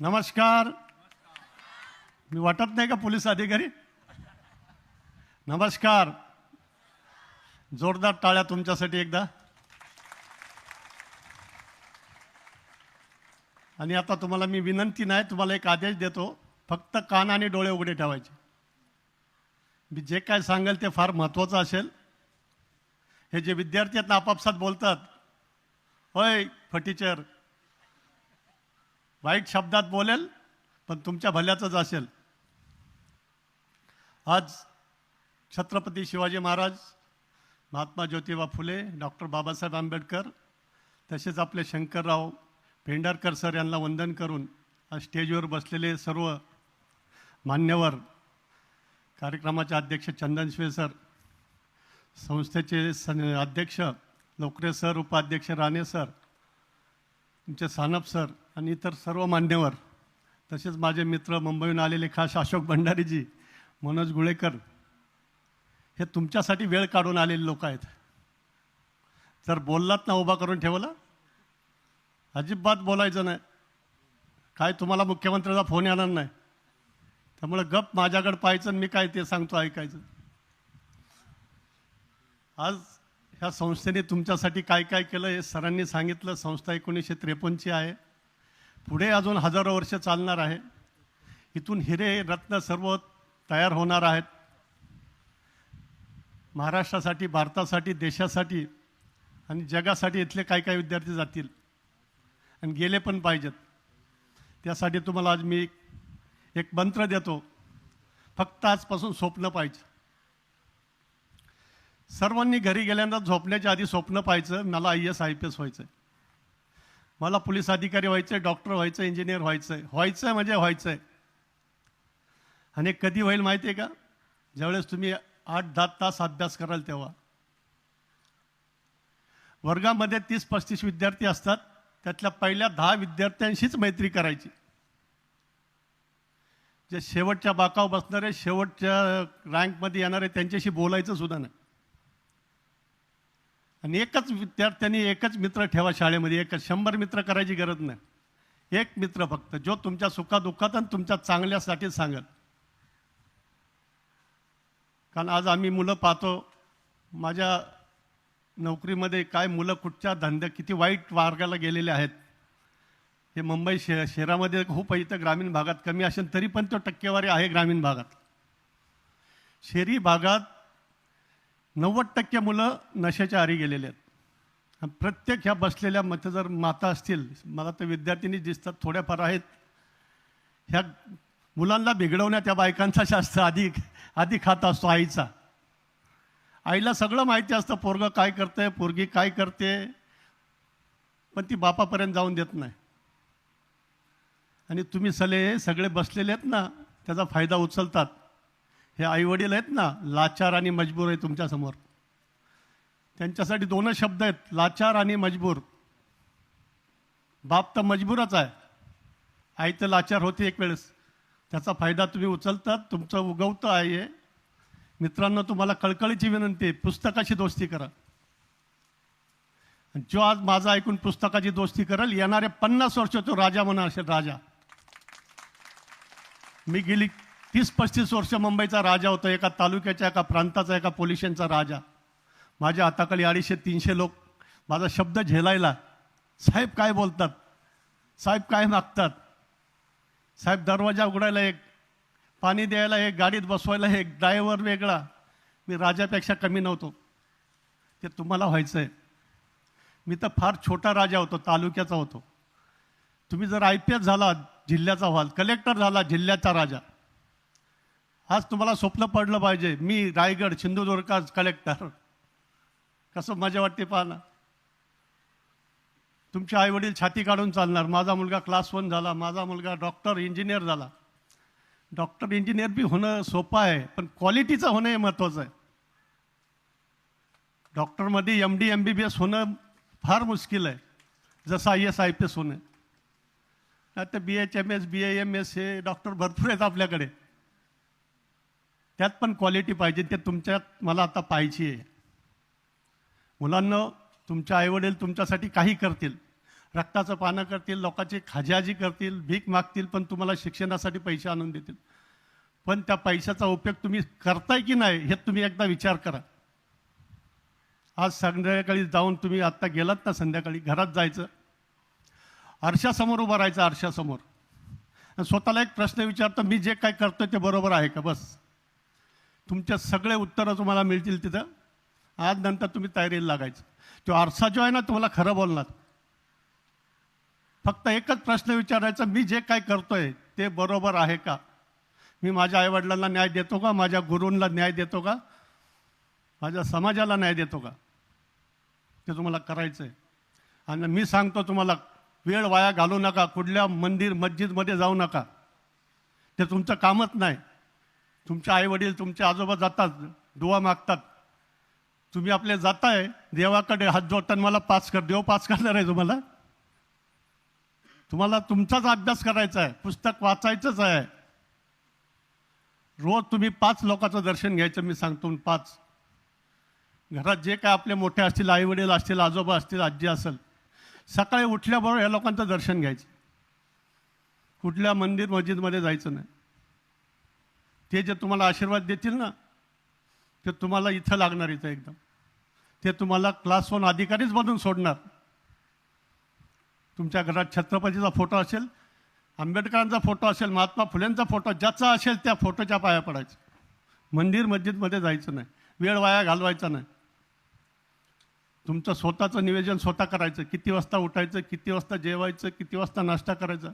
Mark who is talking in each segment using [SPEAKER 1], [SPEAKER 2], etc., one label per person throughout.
[SPEAKER 1] नमस्कार. मी वाटत नाही का पोलीस अधिकारी? नमस्कार. जोरदार टाळ्या तुमच्यासाठी एकदा. आणि आता तुम्हाला मी विनंती नाही तुम्हाला एक आदेश देतो फक्त कान आणि डोळे उघडे ठेवायचे. मी जे काय सांगेल ते फार महत्त्वाचं असेल. हे जे विद्यार्थी आहेत ना आपापसात बोलतात होय फटीचर वाईट शब्दात बोलेल पण तुमच्या भल्याचंच असेल. आज छत्रपती शिवाजी महाराज महात्मा ज्योतिबा फुले डॉक्टर बाबासाहेब आंबेडकर तसेच आपले शंकरराव पेंढारकर सर यांना वंदन करून आज स्टेजवर बसलेले सर्व मान्यवर कार्यक्रमाचे अध्यक्ष चंदन शिवे सर संस्थेचे सन अध्यक्ष लोकरे सर उपाध्यक्ष राणे सर तुमचे सानप सर आणि इतर सर्व मान्यवर तसेच माझे मित्र मुंबईहून आलेले खास अशोक भंडारीजी मनोज गुळेकर हे तुमच्यासाठी वेळ काढून आलेले लोक आहेत. जर बोललात ना उभा करून ठेवला अजिबात बोलायचं नाही. काय तुम्हाला मुख्यमंत्र्याचा फोन येणार नाही. त्यामुळे गप माझ्याकडे पाहायचं आणि मी काय ते सांगतो ऐकायचं. आज ह्या संस्थेने तुमच्यासाठी काय काय केलं हे सरांनी सांगितलं. संस्था एकोणीसशे त्रेपन्नची आहे. पुढे अजून हजारो वर्ष चालणार आहे. इथून हिरे रत्न सर्व तयार होणार आहेत. महाराष्ट्रासाठी भारतासाठी देशासाठी आणि जगासाठी इथले काही काही विद्यार्थी जातील? आणि गेले पण पाहिजेत. त्यासाठी तुम्हाला आज मी एक मंत्र देतो. फक्त आजपासून स्वप्न पाहिजे. सर्वांनी घरी गेल्यानंतर झोपण्याच्या आधी स्वप्न पाहायचं मला I S I P S व्हायचं मला पोलीस अधिकारी व्हायचं डॉक्टर व्हायचं इंजिनियर व्हायचं आहे व्हायचं आहे म्हणजे व्हायचं आणि कधी होईल माहिती आहे का? ज्यावेळेस तुम्ही आठ दहा तास अभ्यास कराल तेव्हा. वर्गामध्ये तीस पस्तीस विद्यार्थी असतात. त्यातल्या पहिल्या दहा विद्यार्थ्यांशीच मैत्री करायची. जे शेवटच्या बाकावर बसणारे शेवटच्या रँकमध्ये येणारे त्यांच्याशी बोलायचं सुद्धा नाही. आणि एकच विद्यार्थ्यांनी एकच मित्र ठेवा शाळेमध्ये एकच शंभर मित्र करायची गरज नाही. एक मित्र फक्त जो तुमच्या सुखादुःखात आणि तुमच्या चांगल्यासाठी सांगत कारण आज आम्ही मुलं पाहतो माझ्या नोकरीमध्ये काय मुलं कुठच्या धंद्या किती वाईट मार्गाला गेलेले आहेत. हे मुंबई शे शहरामध्ये खूप आहे, इथं ग्रामीण भागात कमी असेल तरी पण तो टक्केवारी आहे ग्रामीण भागात. शहरी भागात नव्वद टक्के मुलं नशेच्या आरी गेलेले आहेत. प्रत्येक ह्या बसलेल्या मत जर माता असतील मला तर विद्यार्थिनी दिसतात थोड्याफार आहेत. ह्या मुलांना बिघडवण्यात त्या बायकांचा शास्त्र आधी आधी खात असतो आईचा. आईला सगळं माहिती असतं पोरगं काय करते पोरगी काय करते पण ती बापापर्यंत जाऊन देत नाही. आणि तुम्ही सले सगळे बसलेले आहेत ना त्याचा फायदा उचलतात. हे आईवडील आहेत ना लाचार आणि मजबूर आहे तुमच्यासमोर. त्यांच्यासाठी दोनच शब्द आहेत लाचार आणि मजबूर. बाप तर मजबूरच आहे. आई तर लाचार होती एक वेळेस. त्याचा फायदा तुम्ही उचलतात तुमचं उगवतं आहे मित्रांनो तुम्हाला कळकळीची विनंती आहे पुस्तकाची दोस्ती करा. आणि जो आज माझा ऐकून पुस्तकाची दोस्ती करेल येणारे पन्नास वर्ष तो राजा म्हणा असेल राजा. मी गेली तीस पस्तीस वर्ष मुंबईचा राजा होता एका तालुक्याच्या एका प्रांताचा एका पोलिशनचा राजा. माझ्या हाताखाली अडीचशे तीनशे लोक. माझा शब्द झेलायला साहेब काय बोलतात? साहेब काय मागतात? साहेब दरवाजा उघडायला एक पाणी द्यायला एक गाडीत बसवायला एक ड्रायव्हर वेगळा. मी राजापेक्षा कमी नव्हतो. ते तुम्हाला व्हायचं आहे मी तर फार छोटा राजा होतो तालुक्याचा होतो. तुम्ही जर आय पी एस झाला जिल्ह्याचा व्हाल कलेक्टर झाला जिल्ह्याचा राजा. आज तुम्हाला स्वप्न पडलं पाहिजे. मी रायगड सिंधुदुर्ग कलेक्टर कसं मजा वाटते पाहना तुमचे आईवडील छाती काढून चालणार. माझा मुलगा क्लास वन झाला. माझा मुलगा डॉक्टर इंजिनियर झाला. डॉक्टर इंजिनियर बी होणं सोपं आहे पण क्वालिटीचं होणं हे महत्त्वाचं आहे. डॉक्टरमध्ये M D M B B S होणं फार मुश्किल आहे. जसं I S I P S होणं. आता B H M S B A M S हे डॉक्टर भरपूर आहेत आपल्याकडे. त्यात पण क्वालिटी पाहिजे ते तुमच्यात मला आता पाहिजे. आहे मुलांना तुमच्या आईवडील तुमच्यासाठी काही करतील. रक्ताचं पानं करतील लोकांची खाजाजी करतील भीक मागतील पण तुम्हाला शिक्षणासाठी पैसे आणून देतील. पण त्या पैशाचा उपयोग तुम्ही करताय की नाही हे तुम्ही एकदा विचार करा. आज संध्याकाळी जाऊन तुम्ही आत्ता गेलात ना संध्याकाळी घरात जायचं. आरशासमोर उभं राहायचं आरशासमोर. स्वतःला एक प्रश्न विचारतो मी जे काय करतोय ते बरोबर आहे का? बस. तुमच्या सगळे उत्तरं तुम्हाला मिळतील तिथं. आज नंतर तुम्ही तयारीला लागायचं. तो आरसा जो आहे ना तुम्हाला खरं बोलणार. फक्त एकच प्रश्न विचारायचा मी जे काय करतोय ते बरोबर आहे का? मी माझ्या आईवडिलांना न्याय देतो का? माझ्या गुरूंना न्याय देतो का? माझ्या समाजाला न्याय देतो का? ते तुम्हाला करायचं आहे आणि मी सांगतो तुम्हाला वेळ वाया घालू नका. कुठल्या मंदिर मस्जिदमध्ये जाऊ नका. ते तुमचं कामच नाही. तुमचे आईवडील तुमचे आजोबा जातात दुवा मागतात. तुम्ही आपले जाताय देवाकडे हात जोडताना मला पास कर देव पास करणार आहे तुम्हाला. तुम्हाला तुमचाच अभ्यास करायचा आहे पुस्तक वाचायचंच आहे. रोज तुम्ही पाच लोकांचं दर्शन घ्यायचं मी सांगतो पाच. घरात जे काय आपले मोठे असतील आई वडील असतील आजोबा असतील आजी असेल सकाळी उठल्याबरोबर या लोकांचं दर्शन घ्यायचं. कुठल्या मंदिर मस्जिदमध्ये जायचं नाही. ते जे तुम्हाला आशीर्वाद देतील ना ते तुम्हाला इथं लागणार इथं एकदम. ते तुम्हाला क्लास वन अधिकारीच बनून सोडणार. तुमच्या घरात छत्रपतीचा फोटो असेल आंबेडकरांचा फोटो असेल महात्मा फुलेंचा फोटो ज्याचा असेल त्या फोटोच्या पाया पडायचं. मंदिर मस्जिदमध्ये जायचं नाही वेळ वाया घालवायचा नाही. तुमचं स्वतःचं नियोजन स्वतः करायचं किती वाजता उठायचं किती वाजता जेवायचं किती वाजता नाश्ता करायचा.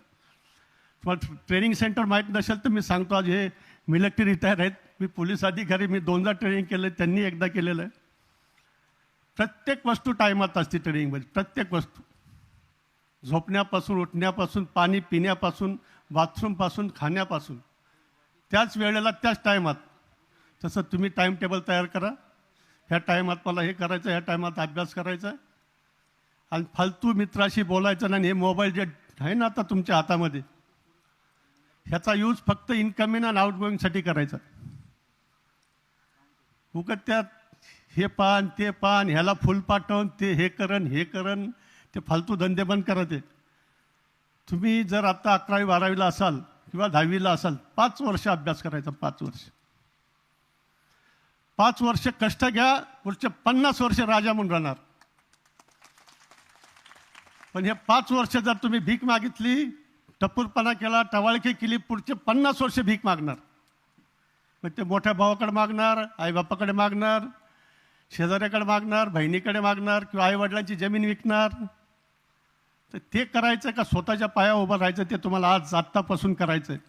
[SPEAKER 1] तुम्हाला ट्रेनिंग सेंटर माहीत नसेल तर मी सांगतो आज हे मिलिटरी रिटायर आहेत. मी पोलीस अधिकारी मी दोनदा ट्रेनिंग केलं त्यांनी एकदा केलेलं आहे. प्रत्येक वस्तू टायमात असते ट्रेनिंगमध्ये प्रत्येक वस्तू. झोपण्यापासून उठण्यापासून पाणी पिण्यापासून बाथरूमपासून खाण्यापासून. त्याच वेळेला त्याच टायमात. तसं तुम्ही टाईम टेबल तयार करा. ह्या टायमात मला हे करायचं ह्या टायमात अभ्यास करायचा आहे. आणि फालतू मित्राशी बोलायचं नाही हे मोबाईल जे आहे ना आता तुमच्या हातामध्ये. ह्याचा यूज फक्त इनकमिंग आणि आउटगोईंगसाठी करायचा. उगत त्यात हे पान ते पान ह्याला फुल पाठवून ते हे करण हे करण ते फालतू धंदे बंद करा ते. तुम्ही जर आता अकरावी बारावीला असाल किंवा दहावीला असाल पाच वर्ष अभ्यास करायचा पाच वर्ष. पाच वर्ष कष्ट घ्या पुढचे पन्नास वर्ष राजा म्हणून राहणार. पण हे पाच वर्ष जर तुम्ही भीक मागितली टपूरपणा केला टवाळकी केली पुढचे पन्नास वर्ष भीक मागणार. मग ते मोठ्या भावाकडे मागणार आईबापाकडे मागणार शेजाऱ्याकडे मागणार बहिणीकडे मागणार किंवा आईवडिलांची जमीन विकणार. तर ते करायचं का स्वतःच्या पाया उभं राहायचं ते तुम्हाला आज आत्तापासून करायचं आहे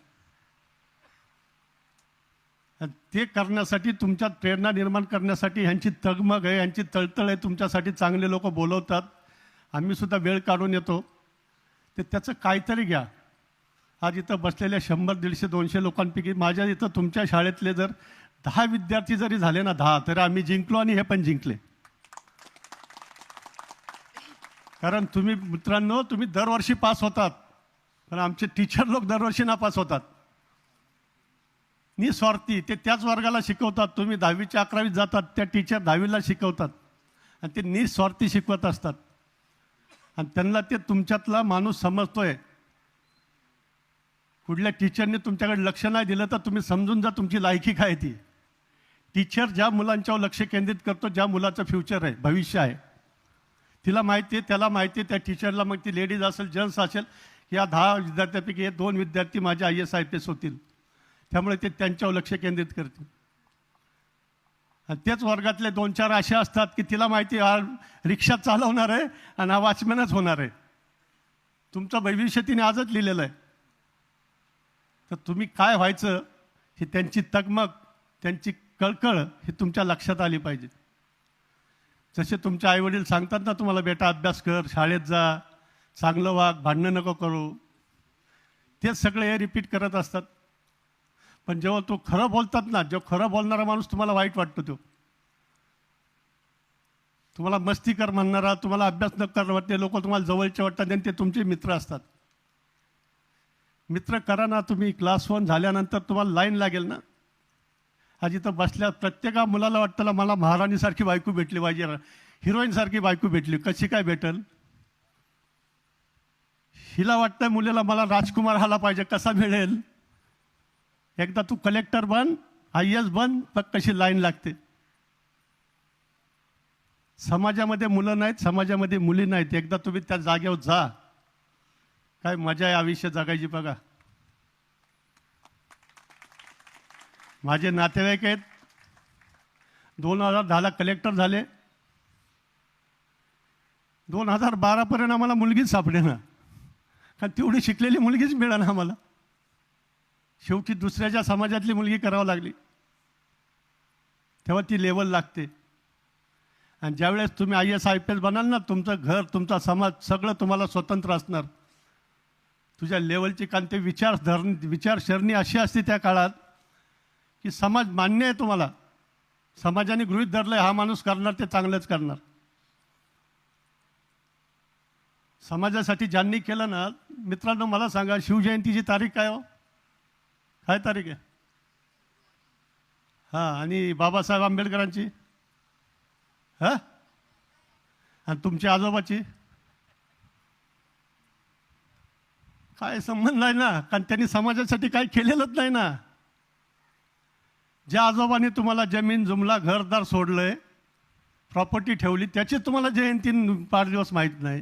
[SPEAKER 1] ते करण्यासाठी तुमच्यात प्रेरणा निर्माण करण्यासाठी ह्यांची तगमग आहे ह्यांची तळतळ आहे तुमच्यासाठी चांगले लोक बोलवतात. आम्हीसुद्धा वेळ काढून येतो. ते त्याचं काहीतरी घ्या. आज इथं बसलेल्या शंभर दीडशे दोनशे लोकांपैकी माझ्या इथं तुमच्या शाळेतले जर दहा विद्यार्थी जरी झाले ना दहा तरी आम्ही जिंकलो आणि हे पण जिंकले. कारण तुम्ही मित्रांनो तुम्ही दरवर्षी पास होतात. पण आमचे टीचर लोक दरवर्षी ना पास होतात. निस्वार्थी ते त्याच वर्गाला शिकवतात. तुम्ही दहावीच्या अकरावीत जातात त्या टीचर दहावीला शिकवतात. आणि ते निस्वार्थी शिकवत असतात. आणि त्यांना ते तुमच्यातला माणूस समजतोय. कुठल्या टीचरने तुमच्याकडे लक्ष नाही दिलं तर तुम्ही समजून जा तुमची लायकी काय ती. टीचर ज्या मुलांच्यावर लक्ष केंद्रित करतो ज्या मुलाचं फ्युचर आहे भविष्य आहे. तिला माहिती आहे त्याला माहिती आहे त्या टीचरला मग ती लेडीज असेल जेंट्स असेल या दहा विद्यार्थ्यापैकी हे दोन विद्यार्थी माझे I S I P S होतील. त्यामुळे ते त्यांच्यावर लक्ष केंद्रित करतील. आणि तेच वर्गातले दोन चार असे असतात की तिला माहिती हा रिक्षा चालवणार आहे आणि हा वॉचमॅनच होणार आहे. तुमचं भविष्य तिने आजच लिहिलेलं आहे. तर तुम्ही काय व्हायचं हे त्यांची तगमग त्यांची कळकळ ही तुमच्या लक्षात आली पाहिजे. जसे तुमचे आईवडील सांगतात ना तुम्हाला बेटा अभ्यास कर शाळेत जा चांगलं वाग भांडणं नको करू. तेच सगळे हे रिपीट करत असतात. पण जेव्हा तो खरं बोलतात ना जो खरं बोलणारा माणूस तुम्हाला वाईट वाटतो तो. तुम्हाला मस्ती कर म्हणणारा तुम्हाला अभ्यास न कर वाटते लोक तुम्हाला जवळचे वाटतात आणि ते तुमचे मित्र असतात. मित्र करा ना तुम्ही क्लास वन झाल्यानंतर तुम्हाला लाईन लागेल ना. आज इथं बसल्या प्रत्येका मुलाला वाटतं मला महाराणीसारखी बायको भेटली पाहिजे. हिरोईनसारखी बायको भेटली. कशी काय भेटल? हिला वाटतंय मुलीला मला राजकुमार हाला पाहिजे कसा मिळेल? एकदा तू कलेक्टर बन आय एस बन बघ कशी लाईन लागते. समाजामध्ये मुलं नाहीत समाजामध्ये मुली नाहीत. एकदा तुम्ही त्या जागेवर जा. काय मजा आहे आयुष्य जगायची बघा. माझे नातेवाईक आहेत. दोन हजार दहाला कलेक्टर झाले. दोन हजार बारापर्यंत आम्हाला मुलगीच सापडेना. कारण तेवढी शिकलेली मुलगीच मिळाना आम्हाला. शेवटी दुसऱ्याच्या समाजातली मुलगी करावं लागली. तेव्हा ती लेवल लागते. आणि ज्यावेळेस तुम्ही I S I P S बनाल ना तुमचं घर तुमचा समाज सगळं तुम्हाला स्वतंत्र असणार. तुझ्या लेवलची कारण ते विचार धर विचारसरणी अशी असते त्या काळात की समाज मान्य आहे तुम्हाला. समाजाने गृहित धरलं हा माणूस करणार ते चांगलंच करणार. समाजासाठी ज्यांनी केलं ना मित्रांनो मला सांगा शिवजयंतीची तारीख काय हो? काय तारीख आहे? हां आणि बाबासाहेब आंबेडकरांची? हां? आणि तुमच्या आजोबाची? काय संबंध आहे ना? कारण त्यांनी समाजासाठी काय केलेलंच नाही ना. ज्या आजोबांनी तुम्हाला जमीन जुमला घरदार सोडलंय प्रॉपर्टी ठेवली त्याची तुम्हाला जयंती पाच दिवस माहीत नाही.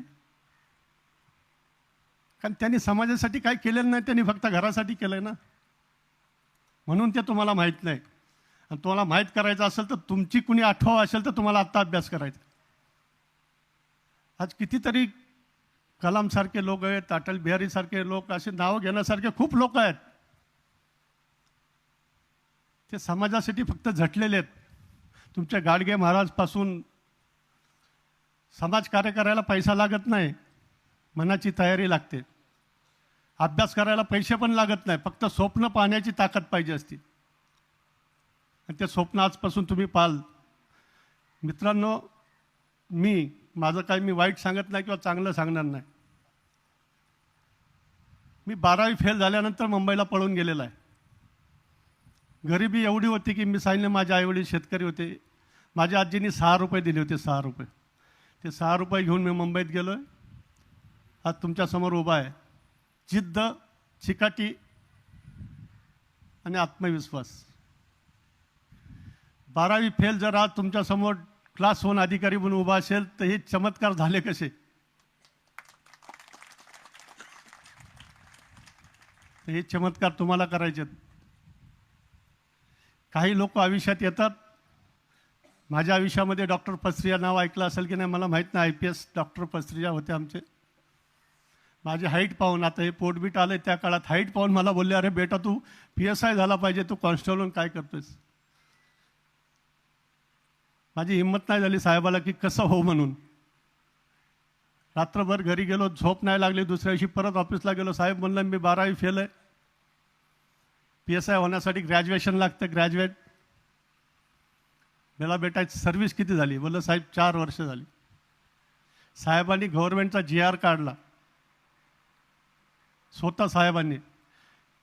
[SPEAKER 1] कारण त्यांनी समाजासाठी काय केलेलं नाही त्यांनी फक्त घरासाठी केलं आहे ना. म्हणून ते तुम्हाला माहीत नाही. आणि तुम्हाला माहीत करायचं असेल तर तुमची कुणी आठवा असेल तर तुम्हाला आत्ता अभ्यास करायचा. आज कितीतरी कलामसारखे लोक आहेत अटल बिहारीसारखे लोक असे नावं घेण्यासारखे खूप लोक आहेत. ते समाजासाठी फक्त झटलेले आहेत. तुमच्या गाडगे महाराजपासून समाजकार्य करायला पैसा लागत नाही मनाची तयारी लागते. अभ्यास करायला पैसे पण लागत नाही फक्त स्वप्न पाहण्याची ताकद पाहिजे असती. आणि ते स्वप्न आजपासून तुम्ही पाल मित्रांनो मी माझं काही मी वाईट सांगत नाही किंवा चांगलं सांगणार नाही. मी बारावी फेल झाल्यानंतर मुंबईला पळून गेलेला आहे. गरिबी एवढी होती की मी सांगितलं माझे आईवडील शेतकरी होते. माझ्या आजींनी सहा रुपये दिले होते सहा रुपये. ते सहा रुपये घेऊन मी मुंबईत गेलो आहे आज तुमच्यासमोर उभा आहे. जिद्द चिकाटी आणि आत्मविश्वास. बारावी फेल जर आज तुमच्यासमोर क्लास वन अधिकारी म्हणून उभा असेल तर हे चमत्कार झाले कसे? तर हे चमत्कार तुम्हाला करायचे आहेत. काही लोक आयुष्यात येतात. माझ्या आयुष्यामध्ये डॉक्टर पस्त्रिया नाव ऐकलं असेल की नाही मला माहीत नाही. आय पी एस डॉक्टर पस्त्रिया होते आमचे. माझी हाईट पाहून आता हे पोटबीट आलं त्या काळात हाईट पाहून मला बोलले अरे बेटा तू पी एस आय झाला पाहिजे तू कॉन्स्टेबल काय करतोयस? माझी हिंमत नाही झाली साहेबाला की कसं हो म्हणून. रात्रभर घरी गेलो झोप नाही लागली दुसऱ्या दिवशी परत ऑफिसला गेलो. साहेब म्हणलं मी बारावी फेल आहे. पी एस आय होण्यासाठी ग्रॅज्युएशन लागतं ग्रॅज्युएट मला बेटा सर्व्हिस किती झाली? बोललं साहेब चार वर्ष झाली. साहेबांनी गव्हर्नमेंटचा जी आर काढला. स्वतः साहेबांनी.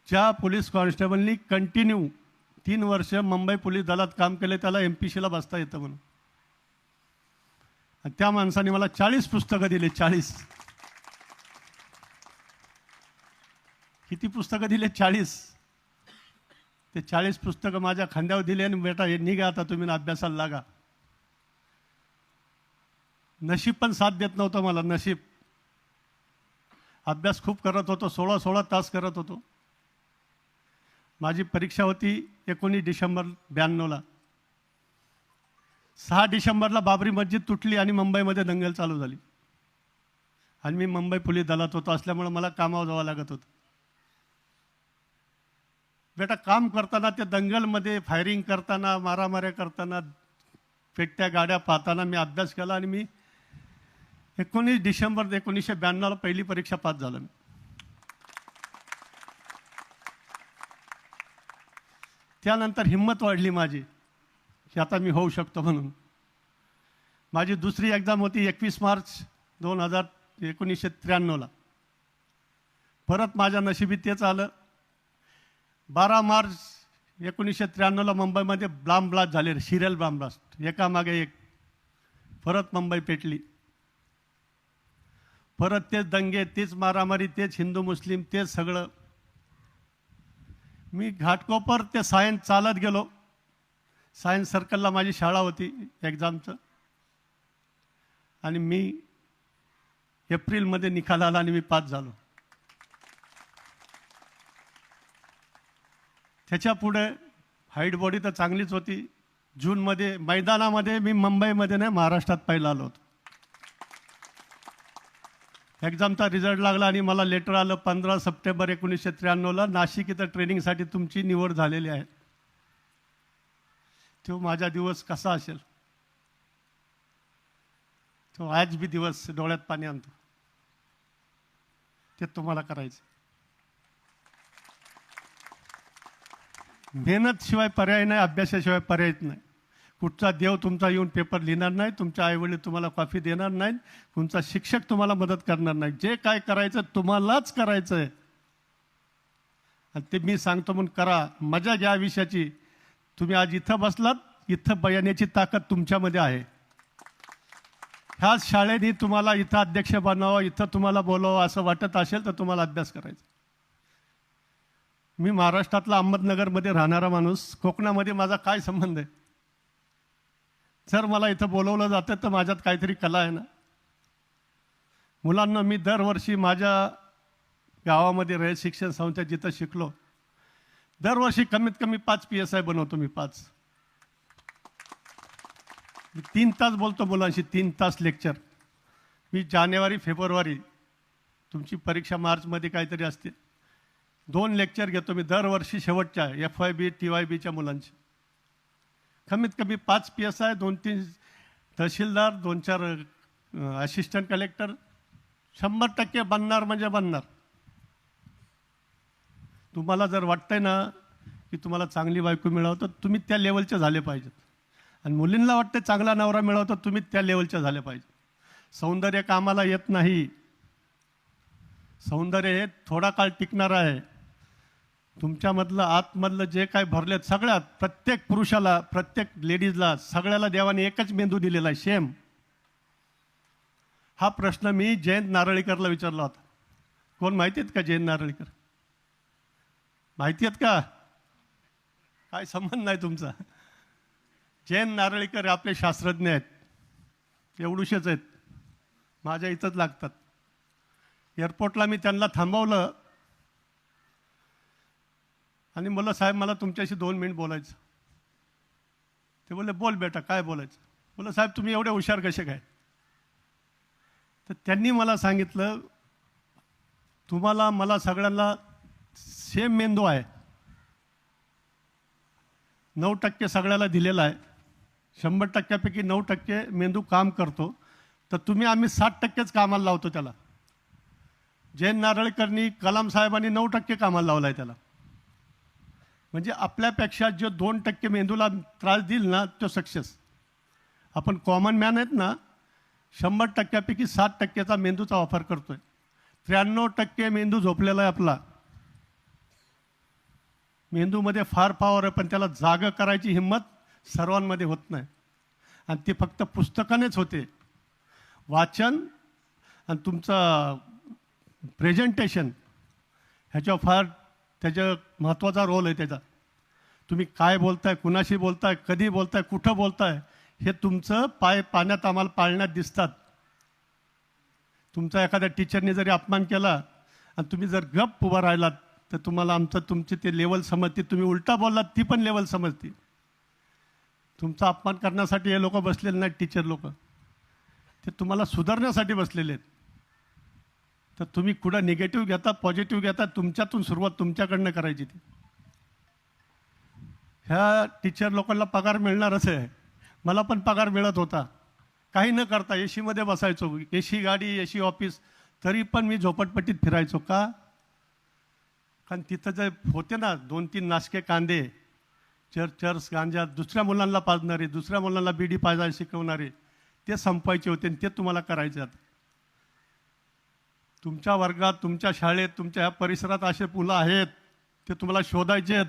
[SPEAKER 1] ज्या पोलीस कॉन्स्टेबलनी कंटिन्यू तीन वर्ष मुंबई पोलीस दलात काम केले त्याला एम पी सीला बसता येतं म्हणून. आणि त्या माणसाने मला चाळीस पुस्तकं दिली चाळीस. किती पुस्तकं दिले? चाळीस. ते चाळीस पुस्तकं माझ्या खांद्यावर दिले आणि बेटा हे निघा आता तुम्ही अभ्यासाला लागा. नशीब पण साथ देत नव्हतं मला नशीब. अभ्यास खूप करत होतो सोळा सोळा तास करत होतो. माझी परीक्षा होती एकोणीस डिसेंबर ब्याण्णवला. सहा डिसेंबरला बाबरी मस्जिद तुटली आणि मुंबईमध्ये दंगल चालू झाली. आणि मी मुंबई पोलीस दलात होतो असल्यामुळे मला कामावर जावं लागत होतं. बेटा काम करताना त्या दंगलमध्ये फायरिंग करताना मारामाऱ्या करताना पेटत्या गाड्या पाहताना मी अभ्यास केला आणि मी एकोणीस डिसेंबर एकोणीसशे ब्याण्णवला पहिली परीक्षा पास झालो मी. त्यानंतर हिंमत वाढली माझी की आता मी होऊ शकतो म्हणून. माझी दुसरी एक्झाम होती एकवीस मार्च दोन हजार एकोणीसशे त्र्याण्णवला परत माझ्या नशिबी तेच आलं. बारा मार्च एकोणीसशे त्र्याण्णवला मुंबईमध्ये ब्लाम ब्लास्ट झाले सिरियल ब्लाम ब्लास्ट. एकामागे एक. परत मुंबई पेटली. परत तेच दंगे तेच मारामारी तेच हिंदू मुस्लिम तेच सगळं. मी घाटकोपर ते सायन्स चालत गेलो. सायन्स सर्कलला माझी शाळा होती एक्झामचं. आणि मी एप्रिलमध्ये निकाल आला आणि मी पास झालो. त्याच्या पुढे हाईट बॉडी तर चांगलीच होती. जूनमध्ये मैदानामध्ये मी मुंबईमध्ये नाही महाराष्ट्रात पहिला आलो होतो. एक्झामचा रिझल्ट लागला आणि मला लेटर आलं पंधरा सप्टेंबर एकोणीसशे त्र्याण्णवला. नाशिक इथं ट्रेनिंगसाठी तुमची निवड झालेली आहे. तो माझा दिवस कसा असेल? तो आज बी दिवस डोळ्यात पाणी आणतो. ते तुम्हाला करायचं मेहनत शिवाय पर्याय नाही अभ्यासाशिवाय पर्यायच नाही. कुठचा देव तुमचा येऊन पेपर लिहिणार नाही तुमच्या आईवडील तुम्हाला कॉफी देणार नाही तुमचा शिक्षक तुम्हाला मदत करणार नाही. जे काय करायचं तुम्हालाच करायचं आहे आणि ते मी सांगतो म्हणून करा. मजा घ्या विषयाची तुम्ही आज इथं बसलात इथं बयाण्याची ताकद तुमच्यामध्ये आहे. ह्याच शाळेने तुम्हाला इथं अध्यक्ष बनावं इथं तुम्हाला बोलावं असं वाटत असेल तर तुम्हाला अभ्यास करायचा. मी महाराष्ट्रातला अहमदनगरमध्ये राहणारा माणूस कोकणामध्ये माझा काय संबंध आहे? जर मला इथं बोलवलं जातं तर माझ्यात काहीतरी कला आहे ना? मुलांना मी दरवर्षी माझ्या गावामध्ये रयत शिक्षण संस्था जिथं शिकलो. दरवर्षी कमीत कमी पाच पी एस आय बनवतो मी पाच. मी तीन तास बोलतो मुलांशी तीन तास लेक्चर मी जानेवारी फेब्रुवारी तुमची परीक्षा मार्चमध्ये काहीतरी असते दोन लेक्चर घेतो मी दरवर्षी शेवटच्या F Y B T Y बीच्या मुलांची कमीत कमी पाच पी एस आय दोन तीन तहसीलदार दोन चार असिस्टंट कलेक्टर शंभर टक्के बनणार म्हणजे बनणार. तुम्हाला जर वाटतंय ना की तुम्हाला चांगली बायको मिळावं तर तुम्ही त्या लेवलचे झाले पाहिजेत. आणि मुलींना वाटते चांगला नवरा मिळवतो तर तुम्ही त्या लेवलच्या झाले पाहिजे सौंदर्य कामाला येत नाही. सौंदर्य हे थोडा काळ टिकणार आहे. तुमच्यामधलं आतमधलं जे काय भरलेत सगळ्यात प्रत्येक पुरुषाला प्रत्येक लेडीजला सगळ्याला देवाने एकच मेंदू दिलेला आहे शेम हा प्रश्न मी जयंत नारळीकरला विचारला होता. कोण माहिती आहेत का जयंत नारळीकर? माहिती आहेत का? काय संबंध नाही तुमचा. जयंत नारळीकर आपले शास्त्रज्ञ आहेत. एवढूशेच आहेत. माझ्या इथंच लागतात. एअरपोर्टला मी त्यांना थांबवलं. आणि मला साहेब मला तुमच्याशी दोन मिनिट बोलायचं. ते बोलले बोल बेटा काय बोलायचं? बोला साहेब तुम्ही एवढे हुशार कसे काय? तर त्यांनी मला सांगितलं तुम्हाला मला सगळ्यांना सेम मेंदू आहे. नऊ टक्के सगळ्याला दिलेला आहे. शंभर टक्क्यापैकी नऊ टक्के मेंदू काम करतो. तर तुम्ही आम्ही साठ टक्केच कामाला लावतो त्याला. जैन नारळकरनी कलाम साहेबांनी नऊ टक्के कामाला लावला आहे त्याला. म्हणजे आपल्यापेक्षा जो दोन टक्के मेंदूला त्रास देईल ना तो सक्सेस. आपण कॉमन मॅन आहेत ना शंभर टक्क्यापैकी सात टक्क्याचा मेंदूचा वापर करतो आहे त्र्याण्णव टक्के मेंदू झोपलेला आहे आपला. मेंदूमध्ये फार पॉवर आहे पण त्याला जागं करायची हिंमत सर्वांमध्ये होत नाही. आणि ती फक्त पुस्तकानेच होते. वाचन आणि तुमचं प्रेझेंटेशन ह्याच्यावर फार त्याच्या महत्त्वाचा रोल आहे त्याचा. तुम्ही काय बोलताय कुणाशी बोलताय कधी बोलताय कुठं बोलताय हे तुमचं पाय पाण्यात आम्हाला पाळण्यात दिसतात. तुमचा एखाद्या टीचरने जरी अपमान केला आणि तुम्ही जर गप उभा राहिलात तर तुम्हाला आमचं तुमची ते लेवल समजते. तुम्ही उलटा बोललात ती पण लेवल समजते. तुमचा अपमान करण्यासाठी हे लोक बसलेले नाहीत टीचर लोक. ते तुम्हाला सुधारण्यासाठी बसलेले आहेत. तर तुम्ही कुठं निगेटिव्ह घेता पॉझिटिव्ह घेता तुमच्यातून सुरुवात तुमच्याकडनं करायची ती. ह्या टीचर लोकांना पगार मिळणारच आहे. मला पण पगार मिळत होता. काही न करता ए सीमध्ये बसायचो. ए सी गाडी ए सी ऑफिस तरी पण मी झोपटपट्टीत फिरायचो का? कारण तिथं जे होते ना दोन तीन नाशके कांदे चर चर्स गांजा दुसऱ्या मुलांना पाजणारे दुसऱ्या मुलांना बिडी पाजायला शिकवणारे ते संपवायचे होते आणि ते तुम्हाला करायचे आहेत तुमच्या वर्गात तुमच्या शाळेत तुमच्या ह्या परिसरात असे पुलं आहेत ते तुम्हाला शोधायचे आहेत.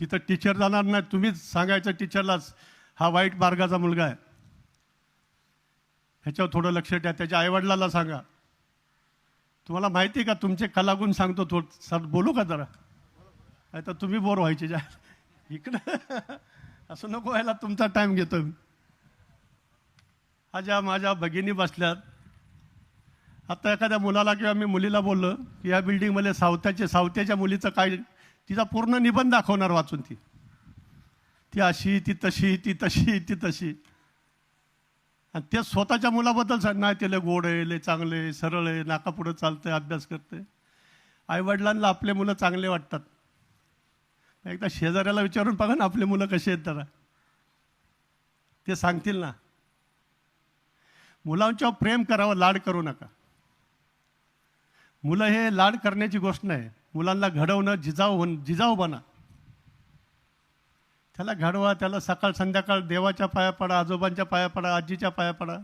[SPEAKER 1] तिथं टीचर जाणार नाही तुम्हीच सांगायचं टीचरलाच हा वाईट मार्गाचा मुलगा आहे. ह्याच्यावर थोडं लक्ष द्या. त्याच्या आईवडिलाला सांगा. तुम्हाला माहिती आहे का? तुमचे कलागुण सांगतो थोड सर बोलू का जरा? नाही तर तुम्ही बोर व्हायचे. जा इकडं असं नको व्हायला. तुमचा टाईम घेतो मी. हा ज्या माझ्या भगिनी बसल्यात. आता एखाद्या मुलाला किंवा मी मुलीला बोललो की या बिल्डिंगमध्ये सावत्याचे सावत्याच्या मुलीचं काय तिचा पूर्ण निबंध दाखवणार वाचून ती. ती अशी ती तशी ती तशी ती तशी. आणि ते स्वतःच्या मुलाबद्दल सांग नाही ते लय गोड आहे लय चांगले आहे, सरळ आहे नाकापुढं चालतं चालतंय अभ्यास करते आईवडिलांना आपले मुलं चांगले वाटतात. एकदा शेजाऱ्याला विचारून बघा ना आपले मुलं कसे आहेत जरा. ते सांगतील ना. मुलांच्यावर प्रेम करावं लाड करू नका. मुलं हे लाड करण्याची गोष्ट नाही. मुलांना घडवणं जिजाऊ होण जिजाऊ बना. त्याला घडवा त्याला सकाळ संध्याकाळ देवाच्या पाया पडा आजोबांच्या पाया पडा आजीच्या पाया पडा.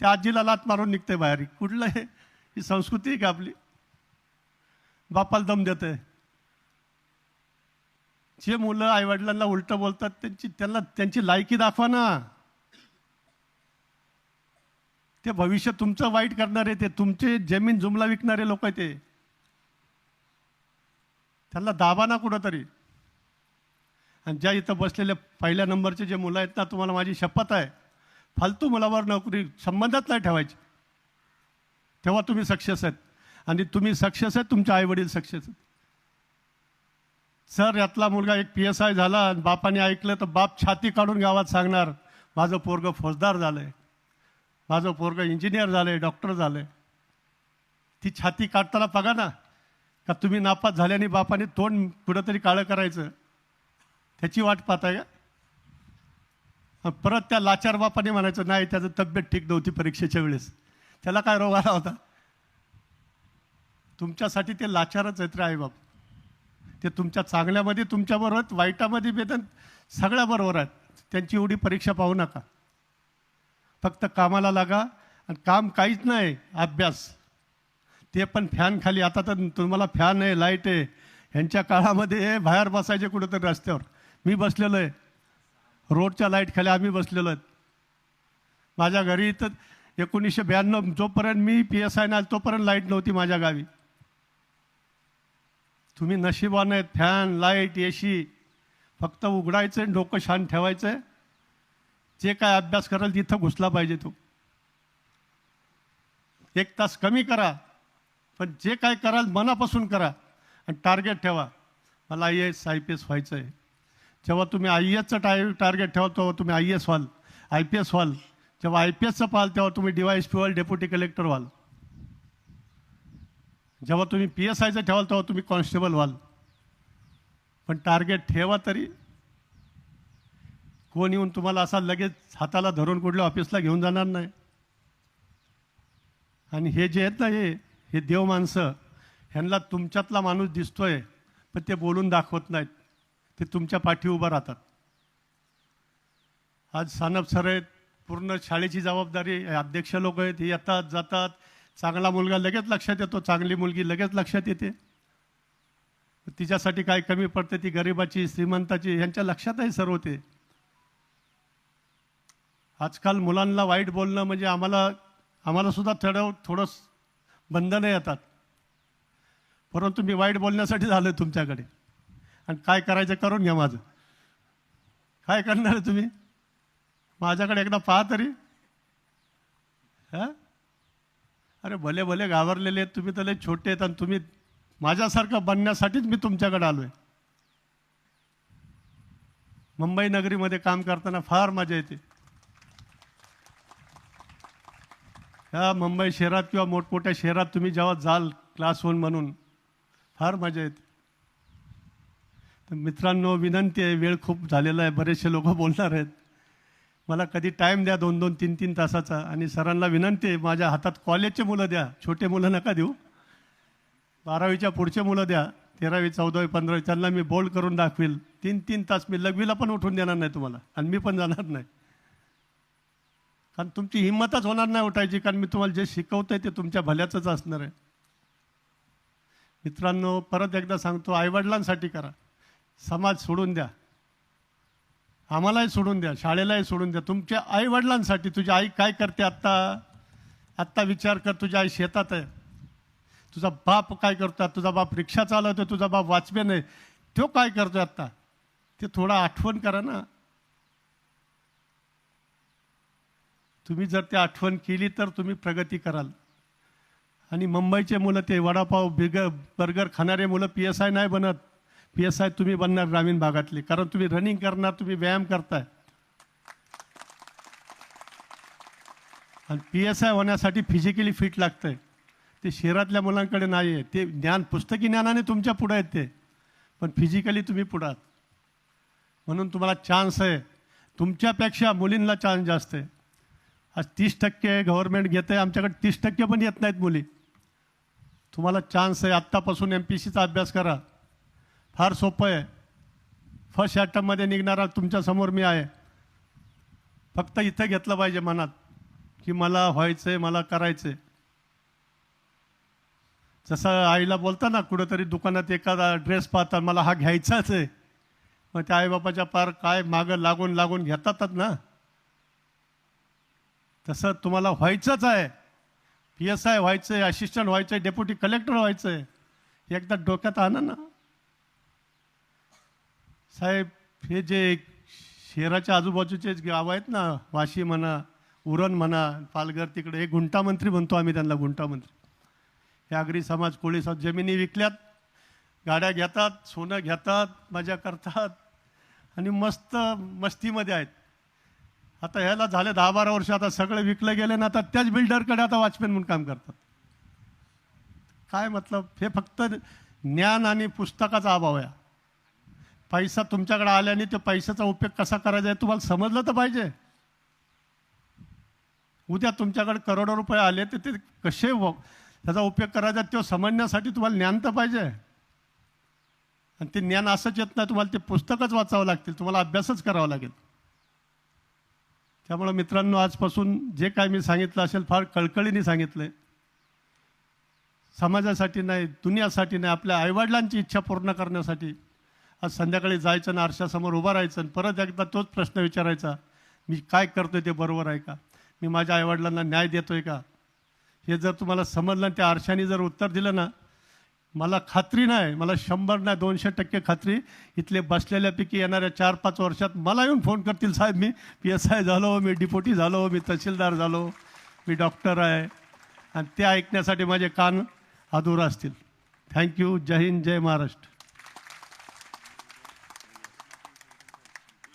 [SPEAKER 1] त्या आजीला लात मारून निघते बाहेर. कुठलं हे? ही संस्कृती आहे का आपली? बापाला दम देते. जे मुलं आईवडिलांना उलटं बोलतात त्यांची त्यांना त्यांची लायकी दाखवा ना. ते भविष्य तुमचं वाईट करणारे ते तुमचे जमीन जुमला विकणारे लोक ते. त्यांना दाबा ना कुठंतरी. आणि ज्या इथं बसलेले पहिल्या नंबरचे जे मुलं आहेत ना तुम्हाला माझी शपथ आहे. फालतू मुलावर नोकरी संबंधात नाही ठेवायची. तेव्हा तुम्ही सक्सेस आहेत. आणि तुम्ही सक्सेस आहेत तुमचे आईवडील सक्सेस आहेत. सर यातला मुलगा एक पी एस आय झाला आणि बापाने ऐकलं तर बाप छाती काढून गावात सांगणार माझं पोरगं फौजदार झालं आहे माझं पोरगं इंजिनियर झालं आहे डॉक्टर झालंय. ती छाती काढताना बघा ना का तुम्ही नापास झाल्याने बापाने तोंड कुठंतरी काळं करायचं. त्याची वाट पाहताय का? परत त्या लाचार बापाने म्हणायचं नाही त्याचं तब्येत ठीक नव्हती परीक्षेच्या वेळेस. त्याला काय रोग आला होता? तुमच्यासाठी ते लाचारच आहेत रे आईबाप. ते तुमच्या चांगल्यामध्ये तुमच्याबरोबर आहेत वाईटामध्ये बेदन सगळ्याबरोबर आहेत. त्यांची एवढी परीक्षा पाहू नका. फक्त कामाला लागा आणि काम काहीच नाही अभ्यास. ते पण फॅन खाली. आता तर तुम्हाला फॅन आहे लाइट आहे. ह्यांच्या काळामध्ये बाहेर बसायचे कुठंतरी रस्त्यावर. मी बसलेलो आहे. रोडच्या लाइट खाली आम्ही बसलेलो आहेत. माझ्या घरी तर एकोणीसशे ब्याण्णव जोपर्यंत मी पी एस आय नाही तोपर्यंत लाइट नव्हती माझ्या गावी. तुम्ही नशिबान आहेत. फॅन लाइट एशी फक्त उघडायचं आणि डोकं शांत ठेवायचं. जे काय अभ्यास कराल तिथं घुसला पाहिजे तो. एक तास कमी करा पण जे काय कराल मनापासून करा आणि टार्गेट ठेवा. मला I S I P S व्हायचं आहे जेव्हा तुम्ही आय एसचं टाय टार्गेट ठेवाल तेव्हा तुम्ही आय एस व्हाल आय पी एस व्हाल. जेव्हा आय पी एसचं पाहाल तेव्हा तुम्ही डिवायस पी व्हाल डेप्युटी कलेक्टर व्हाल. जेव्हा तुम्ही पी एस आयचं ठेवाल तेव्हा तुम्ही कॉन्स्टेबल व्हाल. पण टार्गेट ठेवा तरी कोण येऊन तुम्हाला असा लगेच हाताला धरून कुठल्या ऑफिसला घेऊन जाणार नाही. आणि हे जे आहेत ना हे हे देव माणसं ह्यांना तुमच्यातला माणूस दिसतोय पण ते बोलून दाखवत नाहीत. ते तुमच्या पाठी उभं राहतात. आज सानप सर आहेत पूर्ण शाळेची जबाबदारी अध्यक्ष लोक आहेत हे येतात जातात. चांगला मुलगा लगेच लक्षात येतो चांगली मुलगी लगेच लक्षात येते. तिच्यासाठी काय कमी पडते ती गरिबाची श्रीमंताची ह्यांच्या लक्षात आहे सर्व ते आजकाल मुलांना वाईट बोलणं म्हणजे आम्हाला आम्हालासुद्धा थोडं थोडं बंधनं येतात. परंतु मी वाईट बोलण्यासाठी झालो आहे तुमच्याकडे. आणि काय करायचं करून घ्या माझं. काय करणार आहे तुम्ही? माझ्याकडे एकदा पहा तरी. हां? अरे भले भले घाबरलेले आहेत तुम्ही तर छोटे आहेत आणि तुम्ही माझ्यासारखं बनण्यासाठीच मी तुमच्याकडे आलो आहे मुंबई नगरीमध्ये काम करताना फार मजा येते. ह्या मुंबई शहरात किंवा मोठमोठ्या शहरात तुम्ही जेव्हा जाल क्लास वन म्हणून फार मजा येते. तर मित्रांनो विनंती आहे वेळ खूप झालेला आहे बरेचसे लोक बोलणार आहेत. मला कधी टाईम द्या दोन दोन तीन तीन तासाचा. आणि सरांना विनंती आहे माझ्या हातात कॉलेजचे मुलं द्या. छोटे मुलं नका देऊ. बारावीच्या पुढचे मुलं द्या. तेरावी चौदावी पंधरावी त्यांना मी बोल्ड करून दाखवेल. तीन तीन तास मी लघवीला पण उठून देणार नाही तुम्हाला. आणि मी पण जाणार नाही. कारण तुमची हिंमतच होणार नाही उठायची कारण मी तुम्हाला जे शिकवतोय ते तुमच्या भल्याचंच असणार आहे. मित्रांनो परत एकदा सांगतो आईवडिलांसाठी करा. समाज सोडून द्या. आम्हालाही सोडून द्या शाळेलाही सोडून द्या. तुमच्या आईवडिलांसाठी तुझी आई काय करते आत्ता? आत्ता विचार कर तुझी आई शेतात आहे. तुझा बाप काय करतो तुझा बाप रिक्षा चालवतो तुझा बाप वाचवे आहे. तो काय करतोय आत्ता? ते थोडं आठवण करा ना. तुम्ही जर ते आठवण केली तर तुम्ही प्रगती कराल. आणि मुंबईचे मुलं ते वडापाव बिग बर्गर खाणारे मुलं पी एस आय नाही बनत. पी एस आय तुम्ही बनणार ग्रामीण भागातले. कारण तुम्ही रनिंग करणार तुम्ही व्यायाम करताय. आणि पी एस आय होण्यासाठी फिजिकली फिट लागतं आहे ते शहरातल्या मुलांकडे नाही आहे. ते ज्ञान पुस्तकी ज्ञानाने तुमच्या पुढं आहेत ते. पण फिजिकली तुम्ही पुढात म्हणून तुम्हाला चान्स आहे. तुमच्यापेक्षा मुलींना चान्स जास्त आहे. आज तीस टक्के गव्हर्मेंट घेत आहे आमच्याकडे तीस टक्के पण येत नाहीत मुली. तुम्हाला चान्स आहे आत्तापासून एम पी सीचा अभ्यास करा. फार सोपं आहे. फर्स्ट ॲटममध्ये निघणारा तुमच्यासमोर मी आहे. फक्त इथं घेतलं पाहिजे मनात की मला व्हायचं आहे मला करायचं आहे जसं आईला बोलता ना कुठंतरी दुकानात एखादा ड्रेस पाहतात मला हा घ्यायचाच आहे. मग त्या आईबापाच्या पार काय मागं लागून लागून घेतातच ना. तसं तुम्हाला व्हायचंच आहे. पी एस आय व्हायचं आहे असिस्टंट व्हायचं आहे डेप्युटी कलेक्टर व्हायचं आहे एकदा डोक्यात आणा ना. साहेब हे जे शहराच्या आजूबाजूचे गाव आहेत ना वाशी म्हणा उरण म्हणा पालघर तिकडे हे गुंटामंत्री म्हणतो आम्ही त्यांना गुंटामंत्री हे आगरी समाज कोळी समाज जमिनी विकल्यात गाड्या घेतात सोनं घेतात मजा करतात. आणि मस्त मस्तीमध्ये आहेत. आता ह्याला झाले दहा बारा वर्ष आता सगळे विकले गेले ना आता त्याच बिल्डरकडे आता वॉचमॅन म्हणून काम करतात. काय मतलब? हे फक्त ज्ञान आणि पुस्तकाचा अभाव आहे. पैसा तुमच्याकडे आल्याने त्या पैशाचा उपयोग कसा करायचा आहे तुम्हाला समजलं तर पाहिजे. उद्या तुमच्याकडे करोडो रुपये आले तर ते कसे व त्याचा उपयोग करायचा तो समजण्यासाठी तुम्हाला ज्ञान तर पाहिजे. आणि ते ज्ञान असंच येत नाही तुम्हाला ते पुस्तकच वाचावं लागतील तुम्हाला अभ्यासच करावा लागेल. त्यामुळं मित्रांनो आजपासून जे काय मी सांगितलं असेल फार कळकळीने सांगितलंय. समाजासाठी नाही दुनियासाठी नाही आपल्या आईवडिलांची इच्छा पूर्ण करण्यासाठी आज संध्याकाळी जायचं ना आरशासमोर उभं राहायचं आणि परत एकदा तोच प्रश्न विचारायचा मी काय करतोय ते बरोबर आहे का? मी माझ्या आईवडिलांना न्याय देतोय का? हे जर तुम्हाला समजलं आणि त्या आरशाने जर उत्तर दिलं ना मला खात्री नाही मला शंभर नाही दोनशे टक्के खात्री. इथले बसलेल्यापैकी येणाऱ्या चार पाच वर्षात मला येऊन फोन करतील साहेब मी. पी एस आय झालो मी डिपोटी झालो मी तहसीलदार झालो मी डॉक्टर आहे. आणि ते ऐकण्यासाठी माझे कान अधूर असतील. थँक्यू जय हिंद जय महाराष्ट्र.